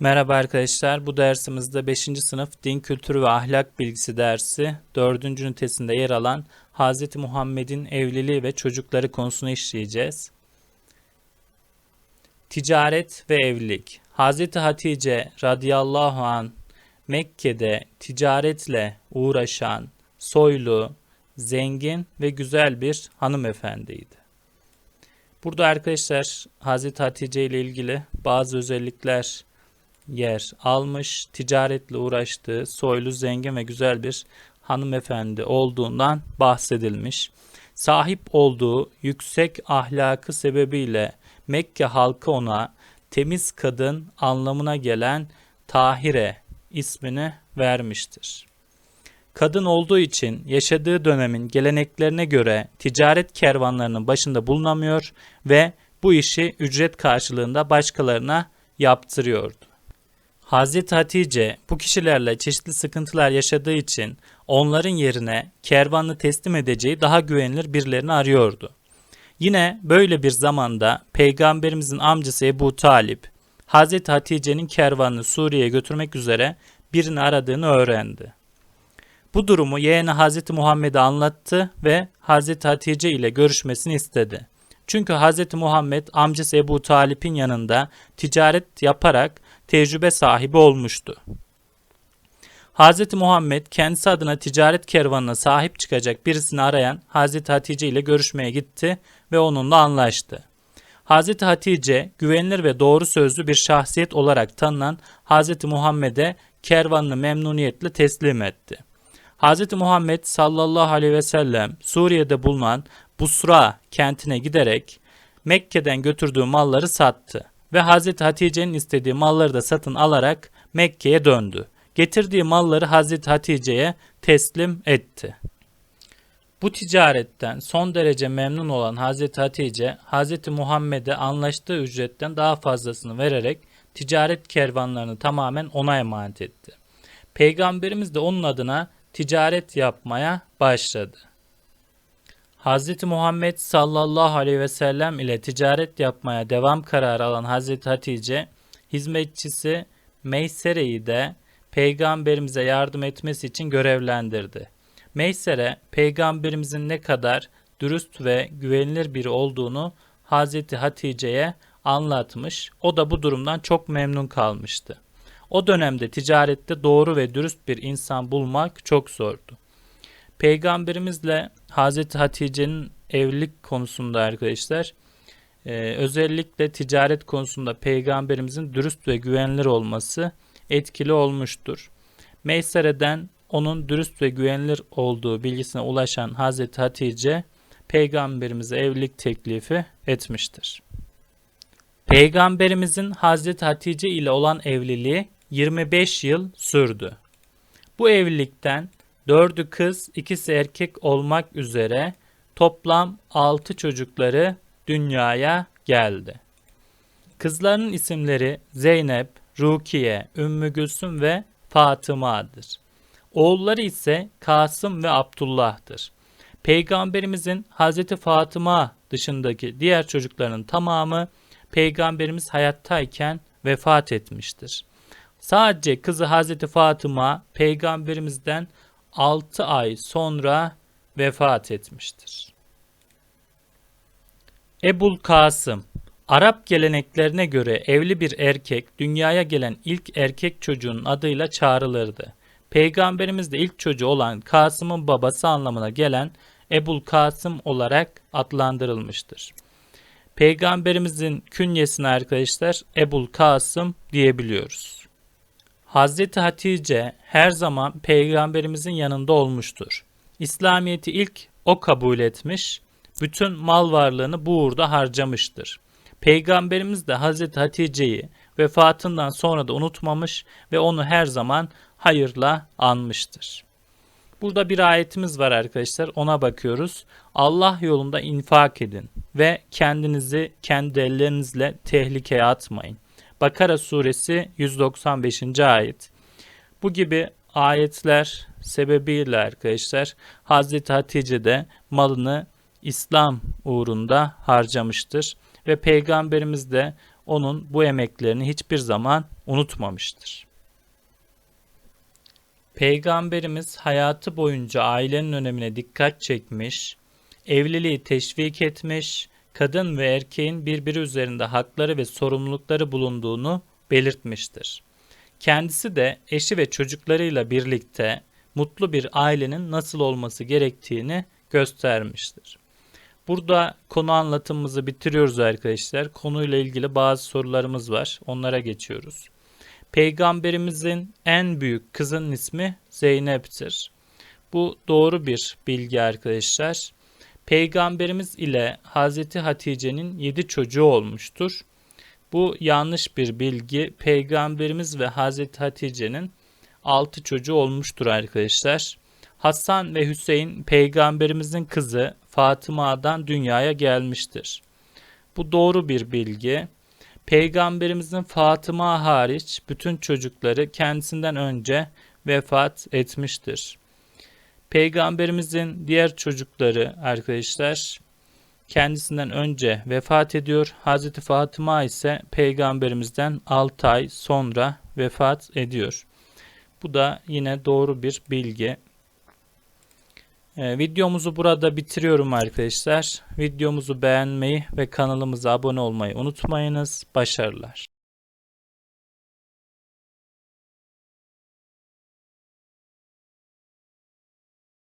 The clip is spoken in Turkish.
Merhaba arkadaşlar. Bu dersimizde 5. sınıf Din Kültürü ve Ahlak Bilgisi dersi 4. ünitesinde yer alan Hz. Muhammed'in evliliği ve çocukları konusunu işleyeceğiz. Ticaret ve evlilik. Hz. Hatice radıyallahu an Mekke'de ticaretle uğraşan soylu, zengin ve güzel bir hanımefendiydi. Burada arkadaşlar Hz. Hatice ile ilgili bazı özellikler yer almış, ticaretle uğraştığı soylu, zengin ve güzel bir hanımefendi olduğundan bahsedilmiş. Sahip olduğu yüksek ahlakı sebebiyle Mekke halkı ona temiz kadın anlamına gelen Tahire ismini vermiştir. Kadın olduğu için yaşadığı dönemin geleneklerine göre ticaret kervanlarının başında bulunamıyor ve bu işi ücret karşılığında başkalarına yaptırıyordu. Hazreti Hatice bu kişilerle çeşitli sıkıntılar yaşadığı için onların yerine kervanı teslim edeceği daha güvenilir birilerini arıyordu. Yine böyle bir zamanda peygamberimizin amcası Ebu Talip Hazreti Hatice'nin kervanını Suriye'ye götürmek üzere birini aradığını öğrendi. Bu durumu yeğeni Hazreti Muhammed'e anlattı ve Hazreti Hatice ile görüşmesini istedi. Çünkü Hazreti Muhammed amcası Ebu Talip'in yanında ticaret yaparak tecrübe sahibi olmuştu. Hz. Muhammed kendisi adına ticaret kervanına sahip çıkacak birisini arayan Hz. Hatice ile görüşmeye gitti ve onunla anlaştı. Hz. Hatice güvenilir ve doğru sözlü bir şahsiyet olarak tanınan Hz. Muhammed'e kervanını memnuniyetle teslim etti. Hz. Muhammed sallallahu aleyhi ve sellem Suriye'de bulunan Busra kentine giderek Mekke'den götürdüğü malları sattı ve Hazreti Hatice'nin istediği malları da satın alarak Mekke'ye döndü. Getirdiği malları Hazreti Hatice'ye teslim etti. Bu ticaretten son derece memnun olan Hazreti Hatice, Hazreti Muhammed'e anlaştığı ücretten daha fazlasını vererek ticaret kervanlarını tamamen ona emanet etti. Peygamberimiz de onun adına ticaret yapmaya başladı. Hz. Muhammed sallallahu aleyhi ve sellem ile ticaret yapmaya devam kararı alan Hz. Hatice, hizmetçisi Meysere'yi de peygamberimize yardım etmesi için görevlendirdi. Meysere, peygamberimizin ne kadar dürüst ve güvenilir biri olduğunu Hz. Hatice'ye anlatmış. O da bu durumdan çok memnun kalmıştı. O dönemde ticarette doğru ve dürüst bir insan bulmak çok zordu. Peygamberimizle Hazreti Hatice'nin evlilik konusunda arkadaşlar e, özellikle ticaret konusunda peygamberimizin dürüst ve güvenilir olması etkili olmuştur. Meysere'den onun dürüst ve güvenilir olduğu bilgisine ulaşan Hazreti Hatice peygamberimize evlilik teklifi etmiştir. Peygamberimizin Hazreti Hatice ile olan evliliği 25 yıl sürdü. Bu evlilikten Dördü kız, ikisi erkek olmak üzere toplam altı çocukları dünyaya geldi. Kızların isimleri Zeynep, Rukiye, Ümmü Gülsüm ve Fatıma'dır. Oğulları ise Kasım ve Abdullah'tır. Peygamberimizin Hazreti Fatıma dışındaki diğer çocukların tamamı Peygamberimiz hayattayken vefat etmiştir. Sadece kızı Hazreti Fatıma peygamberimizden 6 ay sonra vefat etmiştir. Ebul Kasım Arap geleneklerine göre evli bir erkek dünyaya gelen ilk erkek çocuğun adıyla çağrılırdı. Peygamberimiz de ilk çocuğu olan Kasım'ın babası anlamına gelen Ebul Kasım olarak adlandırılmıştır. Peygamberimizin künyesine arkadaşlar Ebul Kasım diyebiliyoruz. Hazreti Hatice her zaman peygamberimizin yanında olmuştur. İslamiyet'i ilk o kabul etmiş, bütün mal varlığını bu uğurda harcamıştır. Peygamberimiz de Hazreti Hatice'yi vefatından sonra da unutmamış ve onu her zaman hayırla anmıştır. Burada bir ayetimiz var arkadaşlar ona bakıyoruz. Allah yolunda infak edin ve kendinizi kendi ellerinizle tehlikeye atmayın. Bakara suresi 195. ayet. Bu gibi ayetler sebebiyle arkadaşlar Hazreti Hatice de malını İslam uğrunda harcamıştır ve peygamberimiz de onun bu emeklerini hiçbir zaman unutmamıştır. Peygamberimiz hayatı boyunca ailenin önemine dikkat çekmiş, evliliği teşvik etmiş, kadın ve erkeğin birbiri üzerinde hakları ve sorumlulukları bulunduğunu belirtmiştir. Kendisi de eşi ve çocuklarıyla birlikte mutlu bir ailenin nasıl olması gerektiğini göstermiştir. Burada konu anlatımımızı bitiriyoruz arkadaşlar. Konuyla ilgili bazı sorularımız var. Onlara geçiyoruz. Peygamberimizin en büyük kızının ismi Zeynep'tir. Bu doğru bir bilgi arkadaşlar. Peygamberimiz ile Hazreti Hatice'nin 7 çocuğu olmuştur. Bu yanlış bir bilgi. Peygamberimiz ve Hazreti Hatice'nin 6 çocuğu olmuştur arkadaşlar. Hasan ve Hüseyin peygamberimizin kızı Fatıma'dan dünyaya gelmiştir. Bu doğru bir bilgi. Peygamberimizin Fatıma hariç bütün çocukları kendisinden önce vefat etmiştir. Peygamberimizin diğer çocukları arkadaşlar kendisinden önce vefat ediyor. Hazreti Fatıma ise peygamberimizden 6 ay sonra vefat ediyor. Bu da yine doğru bir bilgi. Ee, videomuzu burada bitiriyorum arkadaşlar. Videomuzu beğenmeyi ve kanalımıza abone olmayı unutmayınız. Başarılar.